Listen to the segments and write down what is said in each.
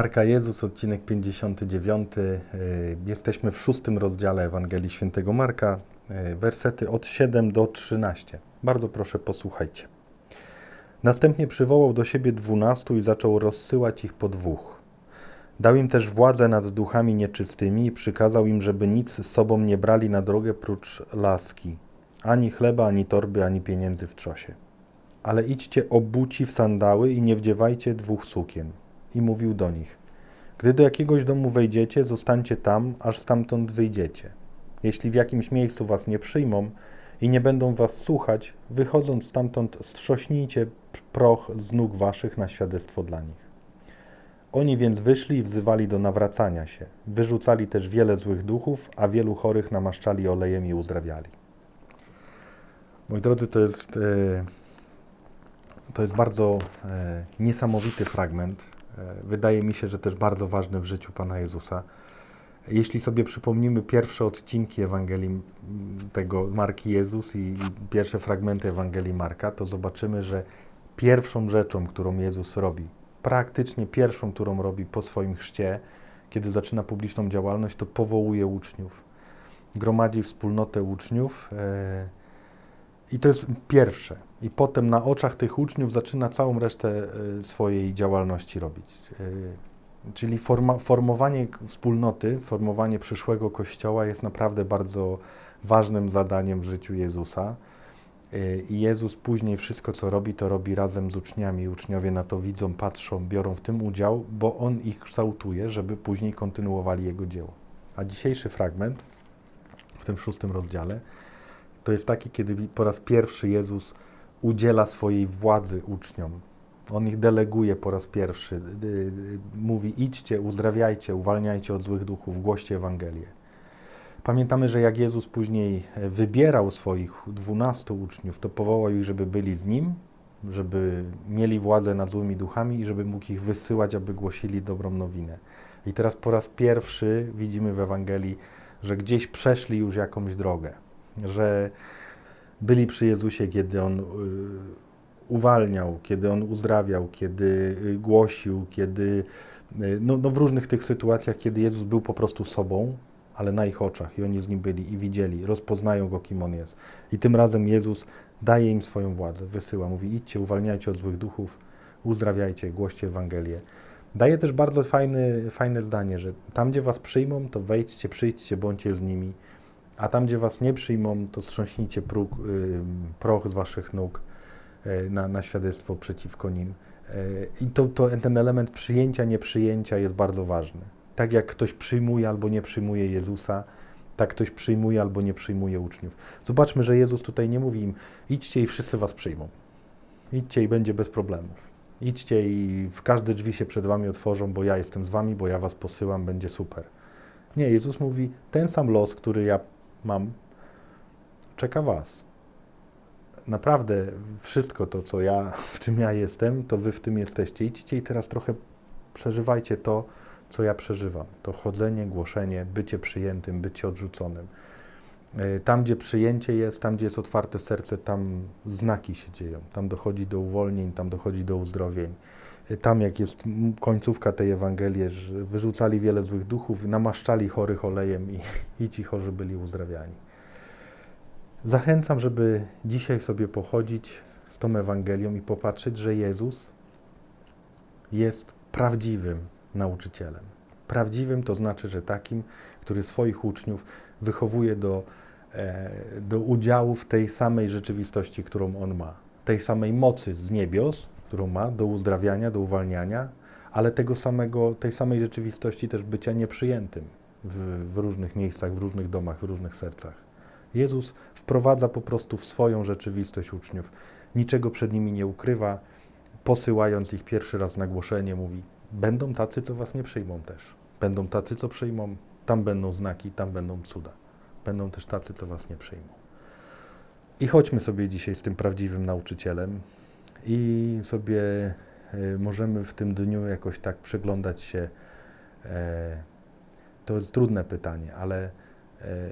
Marka Jezus, odcinek 59. E, Jesteśmy w szóstym rozdziale Ewangelii Świętego Marka, e, wersety od 7 do 13. Bardzo proszę, posłuchajcie. Następnie przywołał do siebie dwunastu i zaczął rozsyłać ich po dwóch. Dał im też władzę nad duchami nieczystymi i przykazał im, żeby nic z sobą nie brali na drogę prócz laski, ani chleba, ani torby, ani pieniędzy w trzosie. Ale idźcie obuci w sandały i nie wdziewajcie dwóch sukien i mówił do nich: Gdy do jakiegoś domu wejdziecie, zostańcie tam, aż stamtąd wyjdziecie. Jeśli w jakimś miejscu was nie przyjmą i nie będą was słuchać, wychodząc stamtąd, strzośnijcie proch z nóg waszych na świadectwo dla nich. Oni więc wyszli i wzywali do nawracania się. Wyrzucali też wiele złych duchów, a wielu chorych namaszczali olejem i uzdrawiali. Moi drodzy, to jest, e, to jest bardzo e, niesamowity fragment wydaje mi się, że też bardzo ważny w życiu Pana Jezusa. Jeśli sobie przypomnimy pierwsze odcinki Ewangelii tego Marki Jezus i, pierwsze fragmenty Ewangelii Marka, to zobaczymy, że pierwszą rzeczą, którą Jezus robi, praktycznie pierwszą, którą robi po swoim chrzcie, kiedy zaczyna publiczną działalność, to powołuje uczniów. Gromadzi wspólnotę uczniów. E, I to jest pierwsze. I potem na oczach tych uczniów zaczyna całą resztę e, swojej działalności robić. E, czyli forma, formowanie wspólnoty, formowanie przyszłego kościoła jest naprawdę bardzo ważnym zadaniem w życiu Jezusa. E, I Jezus później wszystko, co robi, to robi razem z uczniami. Uczniowie na to widzą, patrzą, biorą w tym udział, bo On ich kształtuje, żeby później kontynuowali Jego dzieło. A dzisiejszy fragment w tym szóstym rozdziale to jest taki, kiedy po raz pierwszy Jezus udziela swojej władzy uczniom. On ich deleguje po raz pierwszy. Mówi: idźcie, uzdrawiajcie, uwalniajcie od złych duchów, głoście Ewangelię. Pamiętamy, że jak Jezus później wybierał swoich dwunastu uczniów, to powołał ich, żeby byli z Nim, żeby mieli władzę nad złymi duchami i żeby mógł ich wysyłać, aby głosili dobrą nowinę. I teraz po raz pierwszy widzimy w Ewangelii, że gdzieś przeszli już jakąś drogę, że byli przy Jezusie, kiedy On y, uwalniał, kiedy On uzdrawiał, kiedy y, głosił, kiedy y, no, no w różnych tych sytuacjach, kiedy Jezus był po prostu sobą, ale na ich oczach i oni z Nim byli i widzieli, rozpoznają Go, kim On jest. I tym razem Jezus daje im swoją władzę, wysyła, mówi idźcie, uwalniajcie od złych duchów, uzdrawiajcie, głoście Ewangelię. Daje też bardzo fajny, fajne zdanie, że tam, gdzie was przyjmą, to wejdźcie, przyjdźcie, bądźcie z nimi a tam, gdzie was nie przyjmą, to strząśnijcie próg, y, proch z waszych nóg y, na, na świadectwo przeciwko nim. Y, I to, to, ten element przyjęcia, nieprzyjęcia jest bardzo ważny. Tak jak ktoś przyjmuje albo nie przyjmuje Jezusa, tak ktoś przyjmuje albo nie przyjmuje uczniów. Zobaczmy, że Jezus tutaj nie mówi im, idźcie i wszyscy was przyjmą. Idźcie i będzie bez problemów. Idźcie i w każde drzwi się przed wami otworzą, bo ja jestem z wami, bo ja was posyłam, będzie super. Nie, Jezus mówi, ten sam los, który ja mam, czeka Was. Naprawdę wszystko to, co ja, w czym ja jestem, to Wy w tym jesteście. Idźcie i teraz trochę przeżywajcie to, co ja przeżywam. To chodzenie, głoszenie, bycie przyjętym, bycie odrzuconym. E, tam, gdzie przyjęcie jest, tam, gdzie jest otwarte serce, tam znaki się dzieją. Tam dochodzi do uwolnień, tam dochodzi do uzdrowień. Tam, jak jest końcówka tej Ewangelii, że wyrzucali wiele złych duchów, namaszczali chorych olejem i, i ci chorzy byli uzdrawiani. Zachęcam, żeby dzisiaj sobie pochodzić z tą Ewangelią i popatrzeć, że Jezus jest prawdziwym nauczycielem. Prawdziwym to znaczy, że takim, który swoich uczniów wychowuje do, e, do udziału w tej samej rzeczywistości, którą on ma. Tej samej mocy z niebios, którą ma do uzdrawiania, do uwalniania, ale tego samego, tej samej rzeczywistości też bycia nieprzyjętym w, w różnych miejscach, w różnych domach, w różnych sercach. Jezus wprowadza po prostu w swoją rzeczywistość uczniów. Niczego przed nimi nie ukrywa, posyłając ich pierwszy raz na głoszenie, mówi: Będą tacy, co was nie przyjmą też. Będą tacy, co przyjmą, tam będą znaki, tam będą cuda. Będą też tacy, co was nie przyjmą. I chodźmy sobie dzisiaj z tym prawdziwym nauczycielem, i sobie e, możemy w tym dniu jakoś tak przyglądać się. E, to jest trudne pytanie, ale e,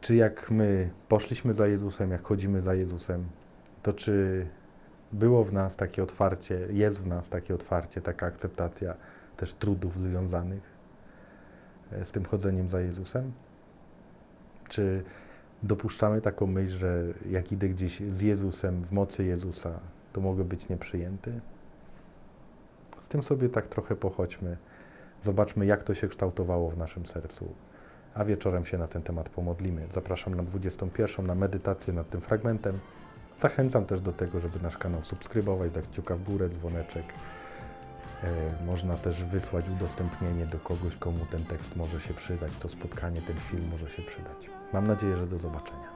czy jak my poszliśmy za Jezusem, jak chodzimy za Jezusem, to czy było w nas takie otwarcie, jest w nas takie otwarcie, taka akceptacja, też trudów związanych z tym chodzeniem za Jezusem? Czy dopuszczamy taką myśl, że jak idę gdzieś z Jezusem, w mocy Jezusa, to mogę być nieprzyjęty? Z tym sobie tak trochę pochodźmy. Zobaczmy, jak to się kształtowało w naszym sercu. A wieczorem się na ten temat pomodlimy. Zapraszam na 21 na medytację nad tym fragmentem. Zachęcam też do tego, żeby nasz kanał subskrybować, dać kciuka w górę, dzwoneczek. E, można też wysłać udostępnienie do kogoś, komu ten tekst może się przydać, to spotkanie, ten film może się przydać. Mam nadzieję, że do zobaczenia.